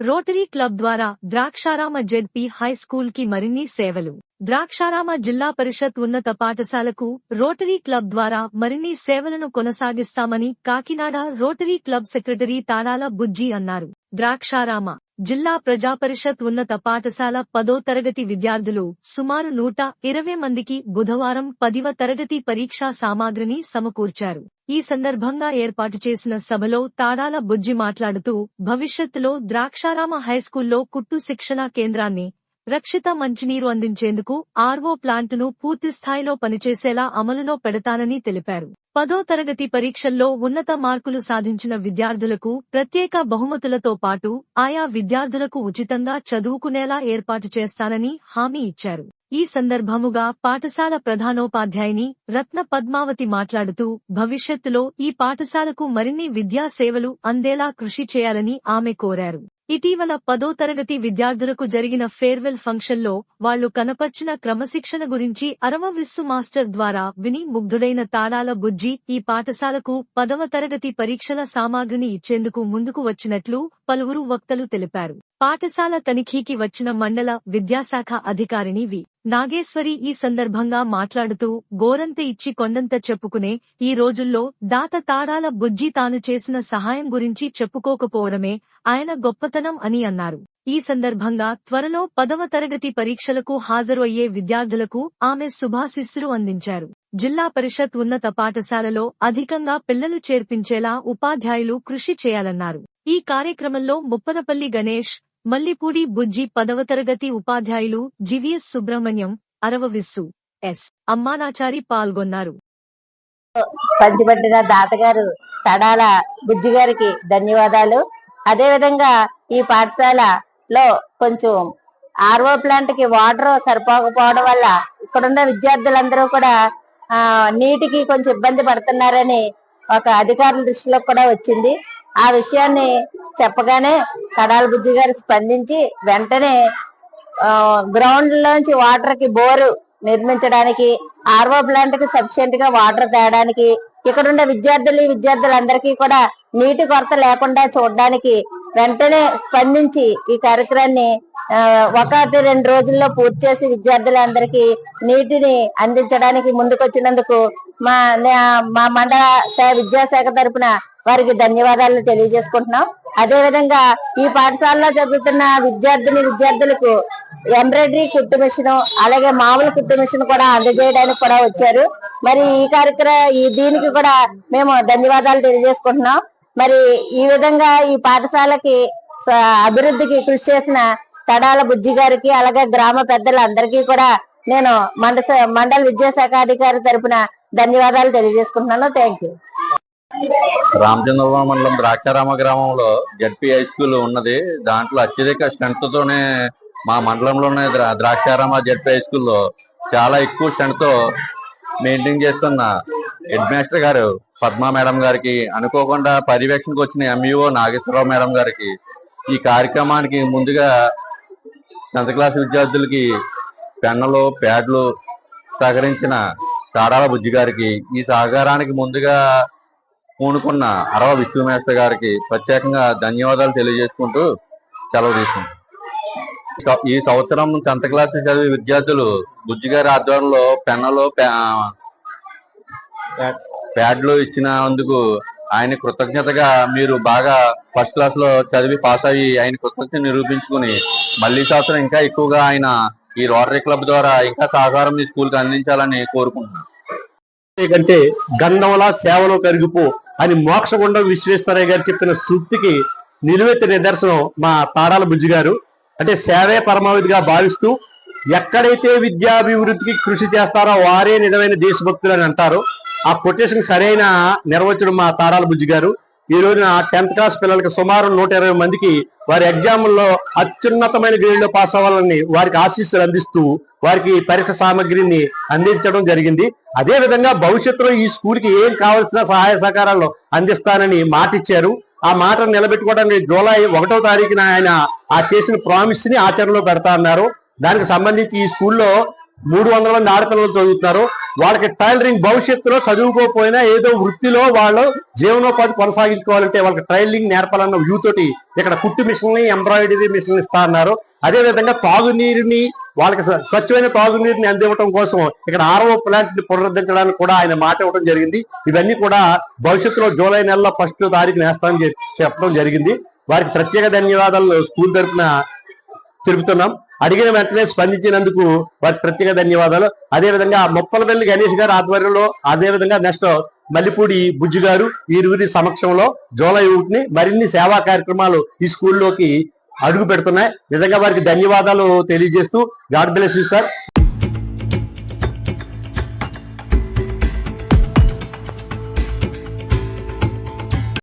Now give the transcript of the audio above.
Rotary club ద్వారా Draksharama ZP high స్కూల్కి మరిన్ని సేవలు. ద్రాక్షారామ జిల్లా పరిషత్ ఉన్నత పాఠశాలకు రోటరీ క్లబ్ ద్వారా మరిన్ని సేవలను కొనసాగిస్తామని Kakinada rotary club secretary Tadala Bujji అన్నారు. ద్రాక్షారామ జిల్లా ప్రజాపరిషత్ ఉన్నత పాఠశాల పదో తరగతి విద్యార్థులు సుమారు నూట ఇరవై మందికి బుధవారం పదివ తరగతి పరీక్షా సామాగ్రిని సమకూర్చారు. ఈ సందర్భంగా ఏర్పాటు చేసిన సభలో తాడాల బుజ్జి మాట్లాడుతూ భవిష్యత్తులో ద్రాక్షారామ హైస్కూల్లో కుట్టు శిక్షణా కేంద్రాన్ని రక్షిత మంచినీరు అందించేందుకు ఆర్వో ప్లాంటును పూర్తిస్థాయిలో పనిచేసేలా అమలులో పెడతానని తెలిపారు. పదో తరగతి పరీక్షల్లో ఉన్నత మార్కులు సాధించిన విద్యార్థులకు ప్రత్యేక బహుమతులతో పాటు ఆయా విద్యార్థులకు ఉచితంగా చదువుకునేలా ఏర్పాటు చేస్తానని హామీ ఇచ్చారు. ఈ సందర్భముగా పాఠశాల ప్రధానోపాధ్యాయుని రత్న పద్మావతి మాట్లాడుతూ భవిష్యత్తులో ఈ పాఠశాలకు మరిన్ని విద్యా సేవలు అందేలా కృషి చేయాలని ఆమె కోరారు. ఇటీవల పదో తరగతి విద్యార్థులకు జరిగిన ఫేర్వెల్ ఫంక్షన్లో వాళ్ళు కనపర్చిన క్రమశిక్షణ గురించి అరవవిస్సు మాస్టర్ ద్వారా విని ముగ్ధుడైన తాడాల బుజ్జి ఈ పాఠశాలకు పదవ తరగతి పరీక్షల సామాగ్రిని ఇచ్చేందుకు ముందుకు వచ్చినట్లు పలువురు వక్తలు తెలిపారు. పాఠశాల తనిఖీకి వచ్చిన మండల విద్యాశాఖ అధికారిని వి. నాగేశ్వరి ఈ సందర్భంగా మాట్లాడుతూ గోరంత ఇచ్చి కొండంత చెప్పుకునే ఈ రోజుల్లో దాత తాడాల బుజ్జి తాను చేసిన సహాయం గురించి చెప్పుకోకపోవడమే ఆయన గొప్పతనం అని అన్నారు. ఈ సందర్భంగా త్వరలో పదవ తరగతి పరీక్షలకు హాజరు అయ్యే విద్యార్థులకు ఆమె శుభాశిస్సులు అందించారు. జిల్లా పరిషత్ ఉన్నత పాఠశాలలో అధికంగా పిల్లలు చేర్పించేలా ఉపాధ్యాయులు కృషి చేయాలన్నారు. ఈ కార్యక్రమంలో ముప్పనపల్లి గణేష్ మల్లిపూడి బుజ్జి పదవ తరగతి ఉపాధ్యాయులు జివిఎస్ సుబ్రహ్మణ్యం అరవవిస్సు ఎస్. అమ్మానాచారి పాల్గొన్నారు. పంచిపెట్టిన దాతగారు తడాల బుజ్జి గారికి ధన్యవాదాలు. అదే విధంగా ఈ పాఠశాలలో కొంచెం ఆర్ఓ ప్లాంట్కి వాటర్ సరిపోకపోవడం వల్ల ఇక్కడున్న విద్యార్థులందరూ కూడా ఆ నీటికి కొంచెం ఇబ్బంది పడుతున్నారని ఒక అధికారుల దృష్టిలో కూడా వచ్చింది. ఆ విషయాన్ని చెప్పగానే కడాల బుజ్జి గారు స్పందించి వెంటనే గ్రౌండ్ లోంచి వాటర్కి బోరు నిర్మించడానికి ఆర్వో ప్లాంట్కి సఫిషియెంట్గా వాటర్ తేయడానికి ఇక్కడ ఉన్న విద్యార్థులు విద్యార్థులందరికీ కూడా నీటి కొరత లేకుండా చూడడానికి వెంటనే స్పందించి ఈ కార్యక్రమాన్ని ఒకటి రెండు రోజుల్లో పూర్తి చేసి విద్యార్థులందరికీ నీటిని అందించడానికి ముందుకొచ్చినందుకు మా మా మండల విద్యాశాఖ తరపున వారికి ధన్యవాదాలు తెలియజేసుకుంటున్నాం. అదే విధంగా ఈ పాఠశాలలో చదువుతున్న విద్యార్థిని విద్యార్థులకు ఎంబ్రాయిడరీ కుట్టు మిషన్ అలాగే మామూలు కుట్టు మిషన్ కూడా అందజేయడానికి కూడా వచ్చారు. మరి ఈ కార్యక్రమం ఈ దీనికి కూడా మేము ధన్యవాదాలు తెలియజేసుకుంటున్నాం. మరి ఈ విధంగా ఈ పాఠశాలకి అభివృద్ధికి కృషి చేసిన తడాల బుజ్జి గారికి అలాగే గ్రామ పెద్దలందరికీ కూడా నేను మండ మండల విద్యాశాఖ అధికారి తరపున ధన్యవాదాలు తెలియజేసుకుంటున్నాను. థ్యాంక్ యూ రామచంద్రపురం మండలం ద్రాక్షారామ గ్రామంలో జడ్పీ హై స్కూల్ ఉన్నది. దాంట్లో అత్యధిక స్ట్రెంత్ తోనే మా మండలంలోనే ద్రా- ద్రాక్షారామ జడ్పీ హై స్కూల్లో చాలా ఎక్కువ స్ట్రెంత్తో మెయింటైన్ చేస్తున్న హెడ్ మాస్టర్ గారు పద్మా మేడం గారికి అనుకోకుండా పర్యవేక్షణకు వచ్చిన ఎంఈఓ నాగేశ్వరరావు మేడం గారికి ఈ కార్యక్రమానికి ముందుగా టెన్త్ క్లాస్ విద్యార్థులకి పెన్నులు ప్యాడ్లు సహకరించిన తాడాల బుజ్జి గారికి ఈ సహకారానికి ముందుగా పూనుకున్న అరవ విశ్వమేశ్వర గారికి ప్రత్యేకంగా ధన్యవాదాలు తెలియజేసుకుంటూ సెలవు తీసుకుంటాం. ఈ సంవత్సరం టెన్త్ క్లాస్ చదివే విద్యార్థులు బుజ్జి గారి ఆధ్వర్యంలో పెన్నులు ప్యా- ప్యాడ్లు ఇచ్చినందుకు ఆయన కృతజ్ఞతగా మీరు బాగా ఫస్ట్ క్లాస్లో చదివి పాస్ అయ్యి ఆయన కృతజ్ఞత నిరూపించుకుని మళ్ళీ సంవత్సరం ఇంకా ఎక్కువగా ఆయన ఈ రోటరీ క్లబ్ ద్వారా ఇంకా సహకారం ఈ స్కూల్కి అందించాలని కోరుకుంటున్నాను. కంటే గంధంలా సేవలో కరిగిపో అని మోక్షగుండం విశ్వేశ్వరయ్య గారు చెప్పిన సూక్తికి నిలువెత్తి నిదర్శనం మా తారాల బుజ్జి గారు. అంటే సేవే పరమావధిగా భావిస్తూ ఎక్కడైతే విద్యాభివృద్ధికి కృషి చేస్తారో వారే నిజమైన దేశభక్తులు అని అంటారు. ఆ కొటేషన్ సరైన నిర్వచనం మా తారాల బుజ్జి గారు. ఈ రోజున టెన్త్ క్లాస్ పిల్లలకి సుమారు నూట ఇరవై మందికి వారి ఎగ్జాముల్లో అత్యున్నతమైన గ్రేడ్లో పాస్ అవ్వాలని వారికి ఆశీస్సులు అందిస్తూ వారికి పరీక్ష సామగ్రిని అందించడం జరిగింది. అదే విధంగా భవిష్యత్తులో ఈ స్కూల్కి ఏం కావాల్సిన సహాయ సహకారాలు అందిస్తానని మాట ఇచ్చారు ఆ మాటను నిలబెట్టుకోవడానికి జూలై ఒకటో తారీఖున ఆయన ఆ చేసిన ప్రామిస్ని ఆచరణలో పెడతా అన్నారు. దానికి సంబంధించి ఈ స్కూల్లో మూడు వందల మంది ఆడపిల్లలు చదువుతున్నారు. వాళ్ళకి టైలరింగ్ భవిష్యత్తులో చదువుకోకపోయినా ఏదో వృత్తిలో వాళ్ళు జీవనోపాధి కొనసాగించుకోవాలంటే వాళ్ళకి టైలరింగ్ నేర్పాలన్న వ్యూ తోటి ఇక్కడ కుట్టు మిషన్ ఎంబ్రాయిడరీ మిషన్ ఇస్తా అన్నారు. అదే విధంగా తాగునీరుని వాళ్ళకి స్వచ్ఛమైన తాగునీరుని అందివ్వడం కోసం ఇక్కడ ఆరో ప్లాంట్ని పునరుద్ధరించడానికి కూడా ఆయన మాట ఇవ్వడం జరిగింది. ఇవన్నీ కూడా భవిష్యత్తులో జూలై నెలలో ఫస్ట్ తారీఖు నేస్తామని చెప్పడం జరిగింది. వారికి ప్రత్యేక ధన్యవాదాలు స్కూల్ తరఫున తెలుపుతున్నాం. అడిగిన వెంటనే స్పందించినందుకు వారికి ప్రత్యేక ధన్యవాదాలు. అదే విధంగా మొప్పలపల్లి గణేష్ గారు ఆధ్వర్యంలో అదే విధంగా నెక్స్ట్ మల్లిపూడి బుజ్జి గారు వీరిరువురి సమక్షంలో జూలై ఒకటిని మరిన్ని సేవా కార్యక్రమాలు ఈ స్కూల్లోకి అడుగు పెడుతున్నాయి నిజంగా వారికి ధన్యవాదాలు తెలియజేస్తూ గాడ్ బ్లెస్ యూ సార్.